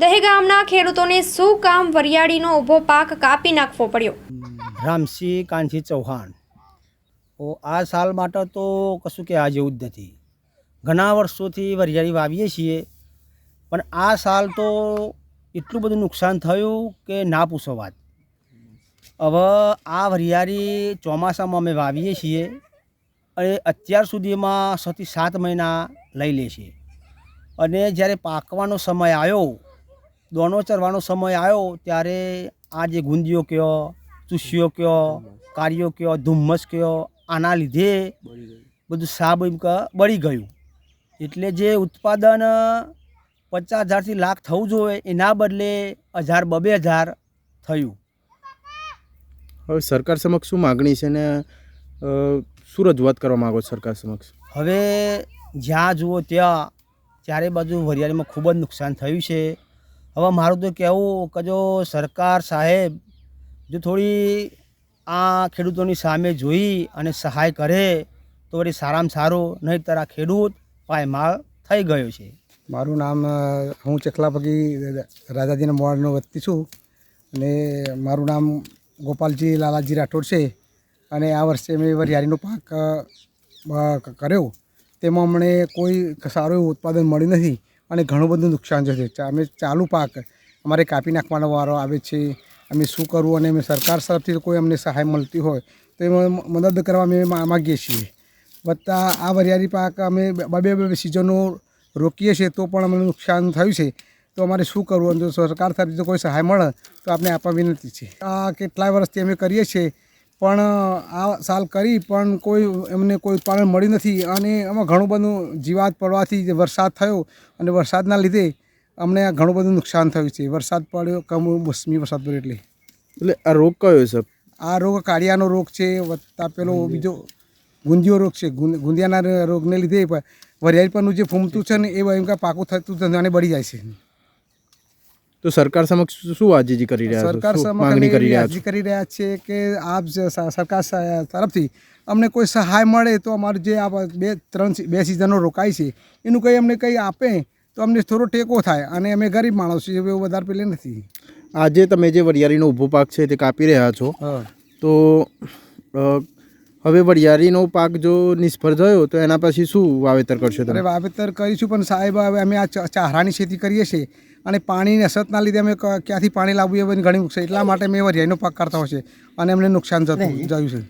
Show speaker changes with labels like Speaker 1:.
Speaker 1: દહેગામના ખેડૂતોને શું કામ વરિયાળીનો ઊભો પાક કાપી નાખવો પડ્યો?
Speaker 2: રામસિંહ કાનસિંહ ચૌહાણ. આ સાલ માટે તો કશું કહેવા જેવું જ નથી. ઘણા વર્ષોથી વરિયાળી વાવીએ છીએ, પણ આ સાલ તો એટલું બધું નુકસાન થયું કે ના પૂછો વાત. હવે આ વરિયાળી ચોમાસામાં અમે વાવીએ છીએ, અને અત્યાર સુધીમાં છથી સાત મહિના લઈ લે છે. અને જ્યારે પાકવાનો સમય આવ્યો દોણો ચરવાનો સમય આવ્યો ત્યારે આ જે ગુંદીઓ કયો ચૂસ્યો કયો કાર્યો કયો ધુમ્મસ કયો આના લીધે બધું સાબ એમ કે બળી ગયું. એટલે જે ઉત્પાદન પચાસ હજારથી લાખ થવું જોઈએ એના બદલે હજાર બબે હજાર થયું.
Speaker 3: હવે સરકાર સમક્ષ શું માગણી છે ને શું રજૂઆત કરવા માગો સરકાર સમક્ષ?
Speaker 2: હવે જ્યાં જુઓ ત્યાં ચારે બાજુ વરિયાળીમાં ખૂબ જ નુકસાન થયું છે. હવે મારું તો કહેવું કે જો સરકાર સાહેબ જો થોડી આ ખેડૂતોની સામે જોઈ અને સહાય કરે, તો વળી સારામાં સારું, નહીંતર આ ખેડૂત પાયમાલ થઈ ગયો છે.
Speaker 4: મારું નામ હું ચકલા પગી રાજાજીના મોડનો વતની છું અને મારું નામ ગોપાલજી લાલાજી રાઠોડ છે અને આ વર્ષે મેં વરિયાળીનો પાક કર્યો. તેમાં અમને કોઈ સારું એવું ઉત્પાદન મળ્યું નથી. અને ઘણું બધું નુકસાન છે. અમે ચાલુ પાક અમારે કાપી નાખવાનો વારો આવે છે. અમે શું કરવું અને અમે સરકાર તરફથી કોઈ અમને સહાય મળતી હોય તો એમાં મદદ કરવા અમે માગીએ છીએ. વત્તા આ વરિયાળી પાક અમે બે બે સિઝનો રોકીએ છીએ તો પણ અમને નુકસાન થયું છે. તો અમારે શું કરવું? અને જો સરકાર તરફથી કોઈ સહાય મળે તો આપણે આપવા વિનંતી છે. આ કેટલાય વર્ષથી અમે કરીએ છીએ પણ આ સાલ કરી પણ કોઈ એમને કોઈ ઉત્પાદન મળ્યું નથી અને એમાં ઘણું બધું જીવાત પડવાથી જે વરસાદ થયો અને વરસાદના લીધે અમને આ ઘણું બધું નુકસાન થયું છે. વરસાદ પડ્યો કમોસમી વરસાદ પડ્યો એટલે.
Speaker 3: એટલે આ રોગ કયો છે?
Speaker 4: આ રોગ કાળિયાનો રોગ છે વત્તા પેલો બીજો ગુંદિયો રોગ છે. ગુંદિયાના રોગને લીધે વરિયાળી પરનું જે ફૂમતું છે ને એ એમ કે પાકું થતું અને બળી જાય છે.
Speaker 3: તો સરકાર સમક્ષ શું અરજી કરી રહ્યા છો?
Speaker 4: સરકાર સમક્ષ
Speaker 3: કરી રહ્યા
Speaker 4: અરજી કરી રહ્યા છે કે આપ સરકાર તરફથી અમને કોઈ સહાય મળે તો અમારું જે આ બે ત્રણ બે સિઝનો રોકાય છે એનું કંઈ અમને કંઈ આપે તો અમને થોડો ટેકો થાય અને અમે ગરીબ માણસ છીએ એવું વધારે પેલે નથી.
Speaker 3: આજે તમે જે વરિયાળીનો ઊભો પાક છે તે કાપી રહ્યા છો. તો હવે વરિયાળીનો પાક જો નિષ્ફળ થયો તો એના પછી શું વાવેતર કરશો
Speaker 4: અરે
Speaker 3: તમે
Speaker 4: વાવેતર કરીશું પણ સાહેબ હવે અમે આ ચારાની ખેતી કરીએ છીએ અને પાણીની અસરતના લીધે અમે ક્યાંથી પાણી લાવવું એ ઘણી મુશ્કેલ એટલા માટે મેં વરિયાળીનો પાક કરતા હોય છે અને અમને નુકસાન જતું જયું છે.